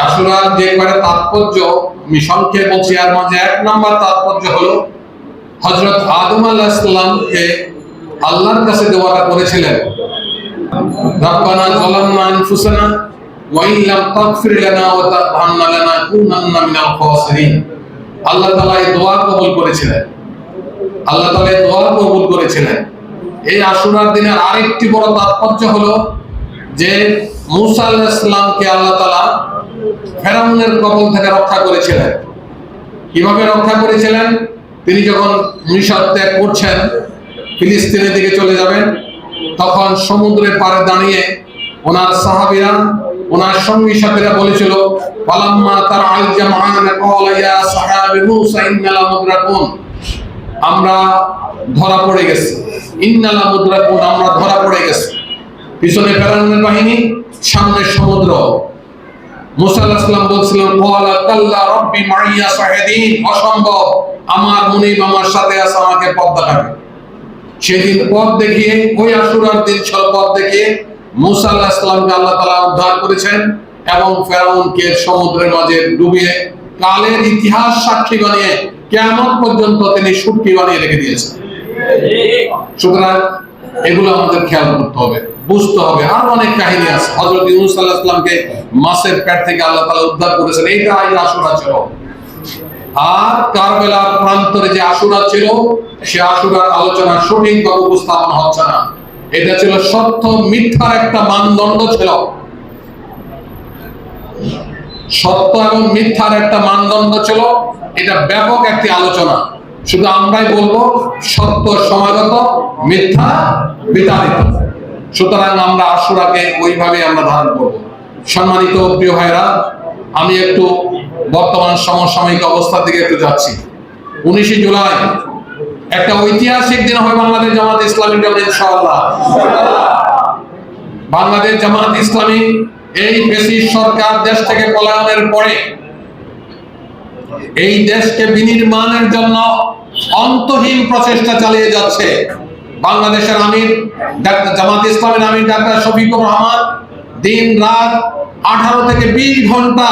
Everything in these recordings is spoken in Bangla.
আশুরার যে কয়টা তাৎপর্য, আমি সংক্ষেপে বলছি, এর মাঝে এক নম্বর তাৎপর্য হলো, হযরত আদম আলাইহিস সালামকে আল্লাহর কাছে দোয়াটা করেছিলেন। আনফুসানা ওয়া ইন লাম তাগফির লানা ওয়া তারহামনা লানাকুনান্না মিনাল খাসিরিন। আল্লাহ তাআলা এই দোয়া কবুল করেছিলেন। আল্লাহ তাআলা এই দোয়া কবুল করেছিলেন। এই আশুরার দিনের আরেকটি বড় তাৎপর্য হলো যে, মুসা আলাইহিস সালামকে আল্লাহ তাআলা ফেরাউনের কবল থেকে রক্ষা করেছিলেন। কীভাবে রক্ষা করেছিলেন? তিনি যখন মিশর ত্যাগ করছেন, ফিলিস্তিনের দিকে চলে যাবেন, তখন সমুদ্রের পাড়ে দাঁড়িয়ে ওনার সাহাবীরা, ওনার সঙ্গী সাথীরা বলেছিল পালাম্মা তার আল জামান ক্বালা ইয়া সাহাবি মূসা, ইন্নালা মুদরাকুন। আমরা ধরা পড়ে গেছি। ইন্নালা মুদরাকুন, আমরা ধরা পড়ে গেছি। পিছনে ফেরাউনের বাহিনী, সামনে সমুদ্র। মুসা বলছিলেন রাব্বি সাহিদিন অসম্ভব, আমার আমার সাথে আছে, আমাকে পথ দেখাবে। সেদিন পথ দেখিয়ে, ওই দিন পথ দেখিয়ে মুসা আলাইহিস সালামকে আল্লাহ তাআলা উদ্ধার করেছেন এবং ফেরাউনকে সমুদ্রের মাঝে ডুবিয়ে কালের ইতিহাস সাক্ষী বানিয়ে কিয়ামত পর্যন্ত তিনি সুটকি বানিয়ে রেখে দিয়েছেন। সুতরাং এগুলো আমাদের খেয়াল করতে হবে। বুঝতে হবে। আরও অনেক কাহিনী আছে। হযরত ইউনূস আলাইহিস সালামকে মাছের পেট থেকে আল্লাহ তাআলা উদ্ধার করেছেন। এইটা এই আশুরা ছিল। আর কারবেলার প্রান্তরে যে আশুরা ছিল, সে আশুরার আলোচনা সঠিকভাবে উপস্থাপন হচ্ছে না। এটা ছিল সত্য, মিথ্যার একটা মানদণ্ড ছিল। সত্য এবং মিথ্যার একটা মানদণ্ড ছিল। এটা ব্যাপক একটি আলোচনা। শুধু আমরাই বলব, সত্য সমাগত, মিথ্যা বিতাড়িত। সুতরাং আমরা আশুরাকে ওইভাবে আমরা ধারণ করব। সম্মানিত প্রিয় ভাইরা আমি একটু বর্তমান সমসাময়িক অবস্থার দিকে একটু যাচ্ছি। উনিশে জুলাই, একটা ঐতিহাসিক দিন হবে বাংলাদেশ জামাত ইসলামী ইনশাআল্লাহ। বাংলাদেশ জামাত ইসলামী এই ব্রিটিশ সরকার দেশ থেকে পলায়নের পরে, এই দেশকে বিনির্মাণের জন্য অন্তহীন প্রচেষ্টা চালিয়ে যাচ্ছে। বাংলাদেশের আমির, ডাক্তার জামাত ইসলামের আমির ডাক্তার শফিকুর রহমান, দিন রাত আঠারো থেকে বিশ ঘণ্টা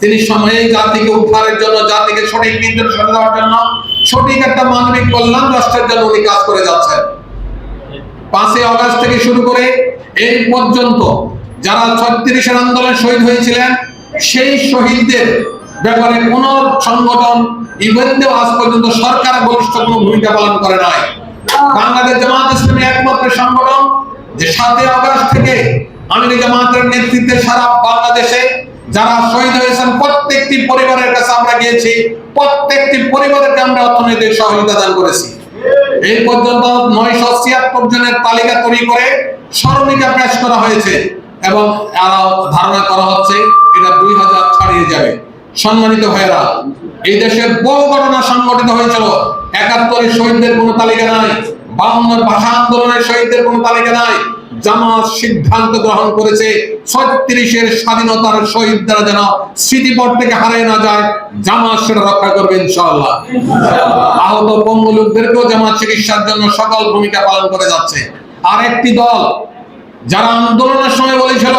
তিনি সময়ে জাতিকে উদ্ধারের জন্য, জাতিকে সঠিক নির্দেশনা দেওয়ার জন্য, সঠিক একটা মানবিক কল্যাণ রাষ্ট্রের জন্য উনি কাজ করে যাচ্ছেন। পাঁচই অগস্ট থেকে শুরু করে এই পর্যন্ত যারা ছত্রিশের আন্দোলনে শহীদ হয়েছিলেন, সেই শহীদদের ব্যাপারে কোন সংগঠন ইভেন্টেও আজ পর্যন্ত সরকার বলিষ্ঠ কোনো ভূমিকা পালন করে নাই। বাংলাদেশ জামাত ইসলামী একমাত্র সংগঠন যে সাতই অগস্ট থেকে আমির জামাতের নেতৃত্বে সারা বাংলাদেশে যারা শহীদ হয়েছেন, প্রত্যেকটি পরিবারের কাছে আমরা গিয়েছি, প্রত্যেকটি পরিবারকে আমরা অর্থনৈতিক সহযোগিতা দান করেছি। এই পর্যন্ত নয়শো ছিয়াত্তর জনের তালিকা তৈরি করে স্মরণিকা পেশ করা হয়েছে এবং ধারণা করা হচ্ছে এটা দুই হাজার ছাড়িয়ে যাবে। সম্মানিত ভাইয়েরা, এই দেশের বহু ঘটনা সংগঠিত হয়েছিল। একাত্তরের শহীদদের কোনো তালিকা নাই। বাউন্নের ভাষা আন্দোলনের শহীদদের কোনো তালিকা নাই। জামাত সিদ্ধান্ত গ্রহণ করেছে ছত্রিশের স্বাধীনতার শহীদরা যেন স্মৃতিপট থেকে হারায় না যায়, জামাত সেটা রক্ষা করবে আহত জামাত চিকিৎসার জন্য সকল ভূমিকা পালন করে যাচ্ছে। আর একটি দল যারা আন্দোলনের সময় বলেছিল,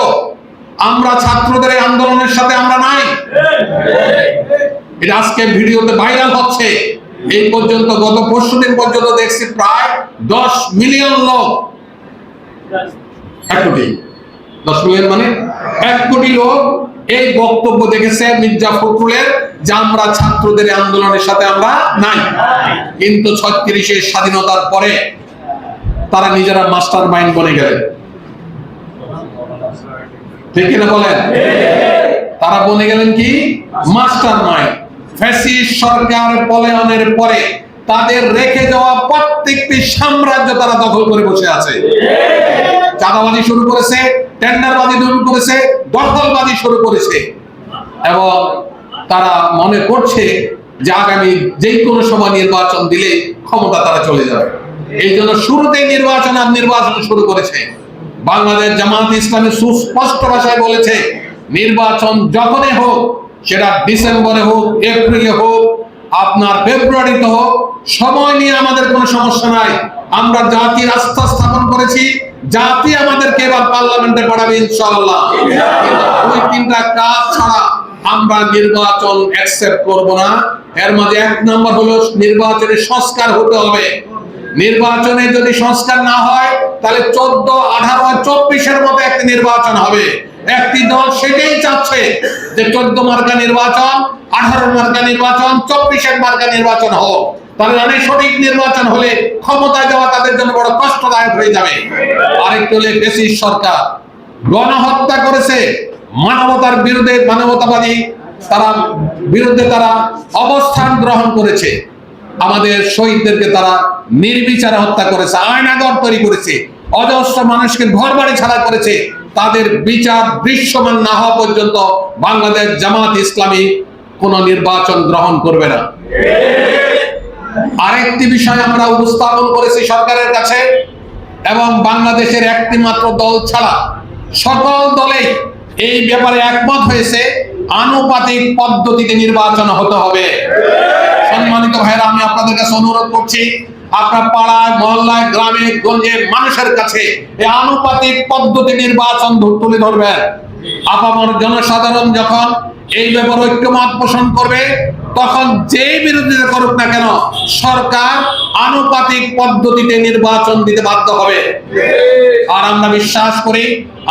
আমরা ছাত্রদের আন্দোলনের সাথে আমরা নাই। এটা আজকে ভিডিওতে ভাইরাল হচ্ছে। এই পর্যন্ত গত পরশু দিন পর্যন্ত দেখছি প্রায় দশ মিলিয়ন লোক এক কোটি। দশ মিলিয়ন মানে এক কোটি লোক এই বক্তব্য দেখেছে মির্জা ফখরুলের যে আমরা ছাত্রদের আন্দোলনের সাথে আমরা নাই। কিন্তু ছত্রিশের স্বাধীনতার পরে তারা নিজেরা মাস্টার মাইন্ড বনে গেলেন। ঠিক কিনা বলেন? তারা বনে গেলেন কি? Mastermind. ফ্যাসিস্ট সরকার পলায়নের পরে তাদের রেখে যাওয়া প্রত্যেকটি সাম্রাজ্য তারা দখল করে বসে আছে। চাঁদাবাজি শুরু করেছে, টেন্ডারবাজি শুরু করেছে, দখলবাজি শুরু করেছে। এবং তারা মনে করছে যে আগামী যে কোনো সময় নির্বাচন দিলে ক্ষমতা তারা চলে যাবে। এই জন্য শুরুতেই নির্বাচন আর নির্বাচন শুরু করেছে। বাংলাদেশ জামাত ইসলামী সুস্পষ্ট ভাষায় বলেছে, নির্বাচন যখনই হোক সেটা ডিসেম্বরে হোক, এপ্রিলে হোক, আপনার ফেব্রুয়ারিতে হোক, সময় নিয়ে আমাদের কোনো সমস্যা নাই। আমরা জাতির আস্থা স্থাপন করেছি, জাতি আমাদেরকে এবার পার্লামেন্টে পাঠাবে ইনশাআল্লাহ। ওই তিনটা কাজ ছাড়া আমরা নির্বাচন অ্যাকসেপ্ট করব না। এর মধ্যে এক নম্বর হলো নির্বাচনে সংস্কার হতে হবে। নির্বাচনে যদি সংস্কার না হয়, তাহলে চোদ্দ, আঠারো চব্বিশের মতো একটি নির্বাচন হবে। একটি দল সেটাই চাচ্ছে যে চোদ্দ মার্কা নির্বাচন, আঠারো মার্কা নির্বাচন চব্বিশের মার্কা নির্বাচন হোক। তাহলে অনেক সঠিক নির্বাচন হলে ক্ষমতায় যাওয়া তাদের জন্য বড় কষ্টদায়ক হয়ে যাবে। আরেকটু হলে বেশি সরকার। গণহত্যা করেছে, মানবতার বিরুদ্ধে মানবতাবাদী তারা বিরুদ্ধে তারা অবস্থান গ্রহণ করেছে। আমাদের শহীদদেরকে তারা নির্বিচারে হত্যা করেছে আয়নাগর তৈরি করেছে, অজস্র মানুষকে ঘর বাড়ি ছাড়া করেছে। তাদের বিচার দৃশ্যমান না হওয়া পর্যন্ত বাংলাদেশ জামাত ইসলামী কোন নির্বাচন গ্রহণ করবে না। আরেকটি বিষয় আমরা উপস্থাপন করেছি সরকারের কাছে, এবং বাংলাদেশের একটি মাত্র দল ছাড়া সকল দলেই এই ব্যাপারে একমত হয়েছে, আনুপাতিক পদ্ধতিতে নির্বাচন হতে হবে। সম্মানিত ভাইরা আমি আপনাদের কাছে অনুরোধ করছি আপনার পাড়ায় মহল্লায়, গ্রামে, গঞ্জে মানুষের কাছে এই আনুপাতিক পদ্ধতি নির্বাচন তুলে ধরবেন আপামর জনসাধারণ যখন এই ব্যাপারে ঐক্যমত পোষণ করবে, তখন যে বিরোধিতা করুক না কেন, সরকার আনুপাতিক পদ্ধতিতে নির্বাচন দিতে বাধ্য হবে। আর আমরা বিশ্বাস করি,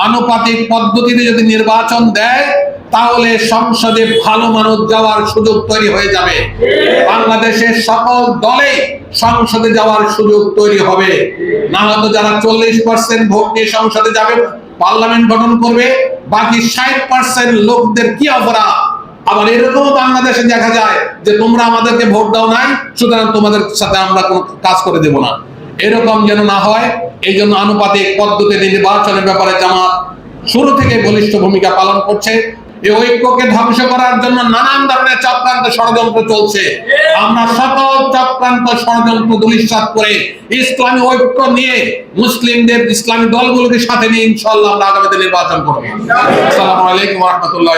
আনুপাতিক পদ্ধতিতে যদি নির্বাচন দেয় তাহলে সংসদে ভালো মানুষ যাওয়ার সুযোগ তৈরি হয়ে যাবে। বাংলাদেশের সকল দলে সংসদে যাওয়ার সুযোগ তৈরি হবে। না হয়তো যারা চল্লিশ পার্সেন্ট ভোট নিয়ে সংসদে যাবে, পার্লামেন্ট গঠন করবে, বাকি ষাট পার্সেন্ট লোকদের কি অপরাধ? আবার এরকম বাংলাদেশে দেখা যায় যে তোমরা আমাদেরকে ভোট দাও নাই, সুতরাং তোমাদের সাথে আমরা কোনো কাজ করে দেব না। এরকম যেন না হয় এই জন্য আনুপাতিক পদ্ধতি নির্বাচনের ব্যাপারে জামাত শুরু থেকে বলিষ্ঠ ভূমিকা পালন করছে। এই ঐক্যকে ধ্বংস করার জন্য নানান ধরনের চক্রান্ত ষড়যন্ত্র চলছে। আমরা সকল চক্রান্ত ষড়যন্ত্র দুলিশ্বাস করে ইসলামী ঐক্য নিয়ে মুসলিমদের ইসলামী দলগুলোকে সাথে নিয়ে ইনশাল্লাহ আমরা আগামীতে নির্বাচন করব। আসসালামু আলাইকুম রহমতুল্লাহ